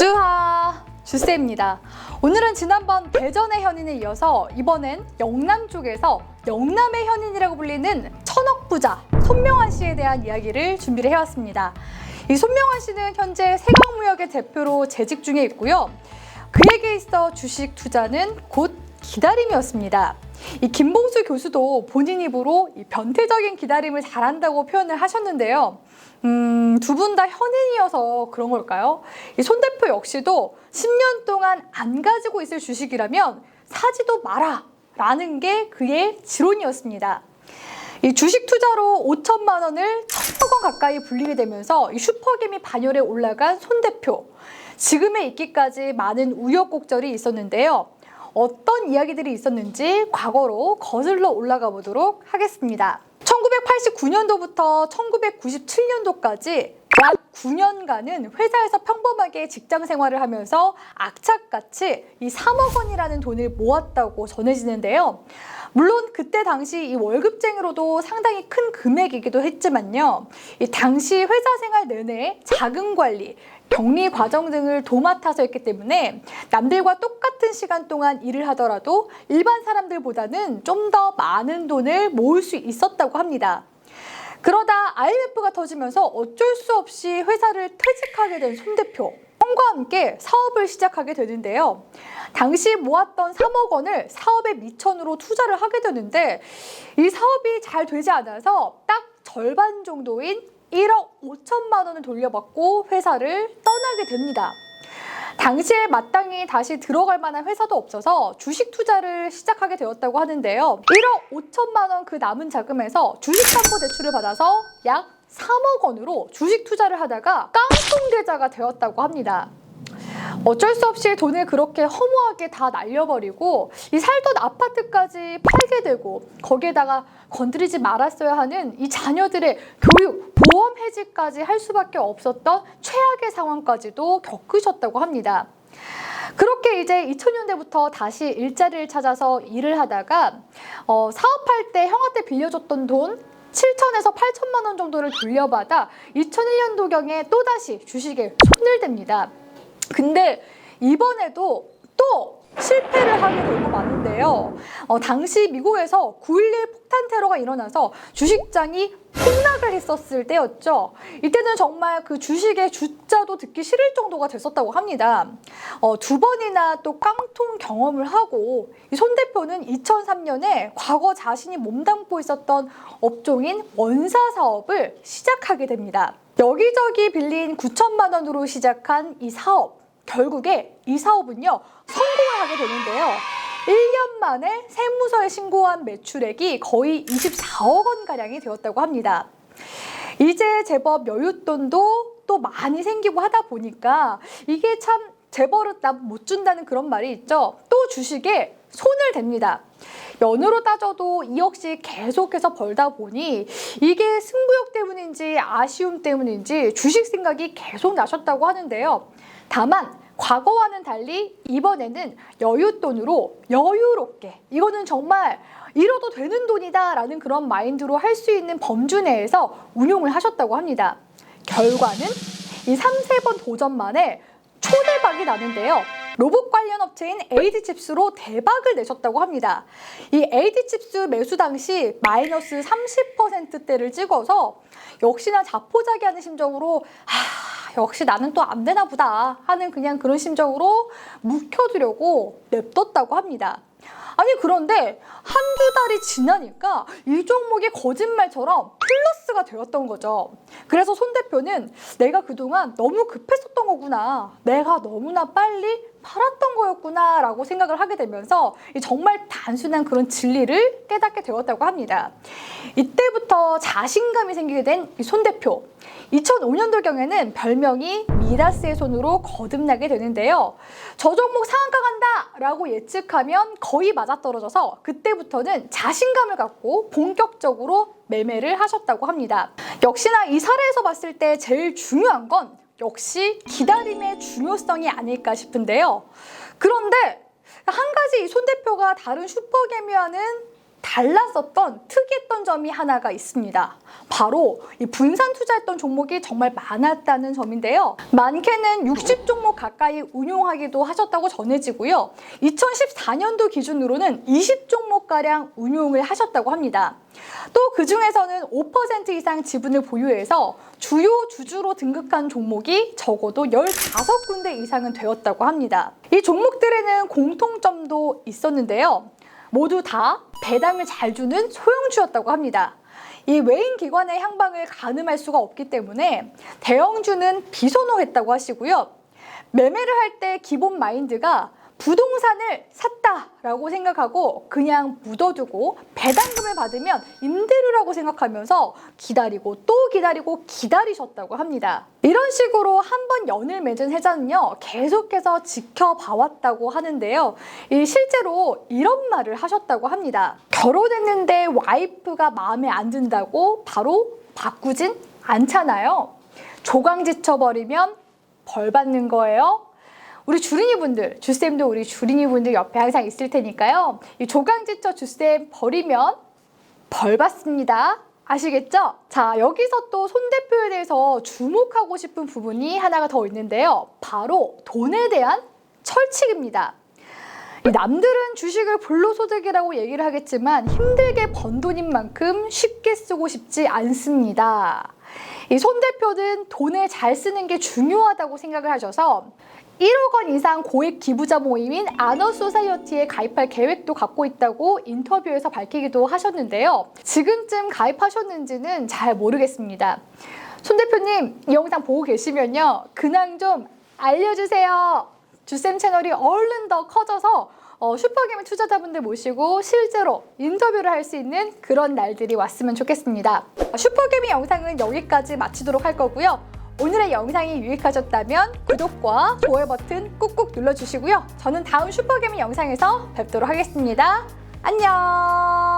주하 주세입니다. 오늘은 지난번 대전의 현인에 이어서 이번엔 영남 쪽에서 영남의 현인이라고 불리는 천억 부자 손명환 씨에 대한 이야기를 준비를 해왔습니다. 이 손명환 씨는 현재 세광무역의 대표로 재직 중에 있고요. 그에게 있어 주식 투자는 곧 기다림이었습니다. 이 김봉수 교수도 본인 입으로 이 변태적인 기다림을 잘한다고 표현을 하셨는데요. 음, 두 분 다 현인이어서 그런 걸까요? 이 손 대표 역시도 10년 동안 안 가지고 있을 주식이라면 사지도 마라! 라는 게 그의 지론이었습니다. 이 주식 투자로 5천만 원을 천억 원 가까이 불리게 되면서 이 슈퍼게임이 반열에 올라간 손 대표. 지금에 있기까지 많은 우여곡절이 있었는데요. 어떤 이야기들이 있었는지 과거로 거슬러 올라가 보도록 하겠습니다. 1989년도부터 1997년도까지 약 9년간은 회사에서 평범하게 직장 생활을 하면서 악착같이 이 3억 원이라는 돈을 모았다고 전해지는데요. 물론 그때 당시 이 월급쟁이로도 상당히 큰 금액이기도 했지만요. 이 당시 회사 생활 내내 자금 관리, 격리 과정 등을 도맡아서 했기 때문에 남들과 똑같은 시간 동안 일을 하더라도 일반 사람들보다는 좀 더 많은 돈을 모을 수 있었다고 합니다. 그러다 IMF가 터지면서 어쩔 수 없이 회사를 퇴직하게 된 손 대표. 형과 함께 사업을 시작하게 되는데요. 당시 모았던 3억 원을 사업의 미천으로 투자를 하게 되는데 이 사업이 잘 되지 않아서 딱 절반 정도인 1억 5천만 원을 돌려받고 회사를 떠나게 됩니다. 당시에 마땅히 다시 들어갈 만한 회사도 없어서 주식 투자를 시작하게 되었다고 하는데요. 1억 5천만 원 그 남은 자금에서 주식담보대출을 받아서 약 3억 원으로 주식 투자를 하다가 깡통계좌가 되었다고 합니다. 어쩔 수 없이 돈을 그렇게 허무하게 다 날려버리고 이 살던 아파트까지 팔게 되고 거기에다가 건드리지 말았어야 하는 이 자녀들의 교육, 보험 해지까지 할 수밖에 없었던 최악의 상황까지도 겪으셨다고 합니다. 그렇게 이제 2000년대부터 다시 일자리를 찾아서 일을 하다가 어, 사업할 때 형한테 빌려줬던 돈 7천에서 8천만 원 정도를 돌려받아 2001년도경에 또다시 주식에 손을 댑니다. 근데 이번에도 또 실패를 하게 되고 마는데요. 어, 당시 미국에서 9.11 폭탄 테러가 일어나서 주식장이 폭락을 했었을 때였죠. 이때는 정말 그 주식의 주자도 듣기 싫을 정도가 됐었다고 합니다. 어, 두 번이나 또 깡통 경험을 하고 이 손 대표는 2003년에 과거 자신이 몸담고 있었던 업종인 원사 사업을 시작하게 됩니다. 여기저기 빌린 9천만 원으로 시작한 이 사업. 결국에 이 사업은요, 성공을 하게 되는데요. 1년 만에 세무서에 신고한 매출액이 거의 24억 원가량이 되었다고 합니다. 이제 제법 여윳돈도 또 많이 생기고 하다 보니까 이게 참 재벌은 나못 준다는 그런 말이 있죠. 또 주식에 손을 댑니다. 연으로 따져도 2억씩 계속해서 벌다 보니 이게 승부욕 때문인지 아쉬움 때문인지 주식 생각이 계속 나셨다고 하는데요. 다만 과거와는 달리 이번에는 여윳돈으로 여유롭게 이거는 정말 잃어도 되는 돈이다라는 그런 마인드로 할 수 있는 범주 내에서 운용을 하셨다고 합니다. 결과는 이 3, 4번 도전 만에 초대박이 나는데요. 로봇 관련 업체인 에이드칩스로 대박을 내셨다고 합니다. 이 에이드칩스 매수 당시 마이너스 30%대를 찍어서 역시나 자포자기하는 심정으로 하, 역시 나는 또 안 되나 보다 하는 그냥 그런 심정으로 묵혀두려고 냅뒀다고 합니다. 아니 그런데 한두 달이 지나니까 이 종목이 거짓말처럼 플러스가 되었던 거죠. 그래서 손 대표는 내가 그동안 너무 급했었던 거구나. 내가 너무나 빨리 팔았던 거였구나 라고 생각을 하게 되면서 이 정말 단순한 그런 진리를 깨닫게 되었다고 합니다. 이때부터 자신감이 생기게 된이손 대표. 2005년도경에는 별명이 미다스의 손으로 거듭나게 되는데요. 저 종목 상한가 간다! 라고 예측하면 거의 맞아떨어져서 그때부터는 자신감을 갖고 본격적으로 매매를 하셨다고 합니다. 역시나 이 사례에서 봤을 때 제일 중요한 건 역시 기다림의 중요성이 아닐까 싶은데요. 그런데 한 가지 이 손 대표가 다른 슈퍼개미와는 달랐었던 특이했던 점이 하나가 있습니다. 바로 이 분산 투자했던 종목이 정말 많았다는 점인데요. 많게는 60종목 가까이 운용하기도 하셨다고 전해지고요. 2014년도 기준으로는 20종목가량 운용을 하셨다고 합니다. 또 그 중에서는 5% 이상 지분을 보유해서 주요 주주로 등극한 종목이 적어도 15군데 이상은 되었다고 합니다. 이 종목들에는 공통점도 있었는데요. 모두 다 배당을 잘 주는 소형주였다고 합니다. 이 외인 기관의 향방을 가늠할 수가 없기 때문에 대형주는 비선호했다고 하시고요. 매매를 할 때 기본 마인드가 부동산을 샀다라고 생각하고 그냥 묻어두고 배당금을 받으면 임대료라고 생각하면서 기다리고 또 기다리고 기다리셨다고 합니다. 이런 식으로 한 번 연을 맺은 세자는요 계속해서 지켜봐왔다고 하는데요. 이 실제로 이런 말을 하셨다고 합니다. 결혼했는데 와이프가 마음에 안 든다고 바로 바꾸진 않잖아요. 조강 지쳐버리면 벌 받는 거예요. 우리 주린이 분들, 주쌤도 우리 주린이 분들 옆에 항상 있을 테니까요. 이 조강지처 주쌤 버리면 벌 받습니다. 아시겠죠? 자, 여기서 또 손 대표에 대해서 주목하고 싶은 부분이 하나가 더 있는데요. 바로 돈에 대한 철칙입니다. 이 남들은 주식을 불로소득이라고 얘기를 하겠지만 힘들게 번 돈인 만큼 쉽게 쓰고 싶지 않습니다. 이 손 대표는 돈을 잘 쓰는 게 중요하다고 생각을 하셔서 1억 원 이상 고액 기부자 모임인 아너 소사이어티에 가입할 계획도 갖고 있다고 인터뷰에서 밝히기도 하셨는데요. 지금쯤 가입하셨는지는 잘 모르겠습니다. 손 대표님, 이 영상 보고 계시면요. 근황 좀 알려주세요. 주쌤 채널이 얼른 더 커져서 어, 슈퍼게임 투자자분들 모시고 실제로 인터뷰를 할 수 있는 그런 날들이 왔으면 좋겠습니다. 슈퍼게임 영상은 여기까지 마치도록 할 거고요. 오늘의 영상이 유익하셨다면 구독과 좋아요 버튼 꾹꾹 눌러주시고요. 저는 다음 슈퍼게임 영상에서 뵙도록 하겠습니다. 안녕!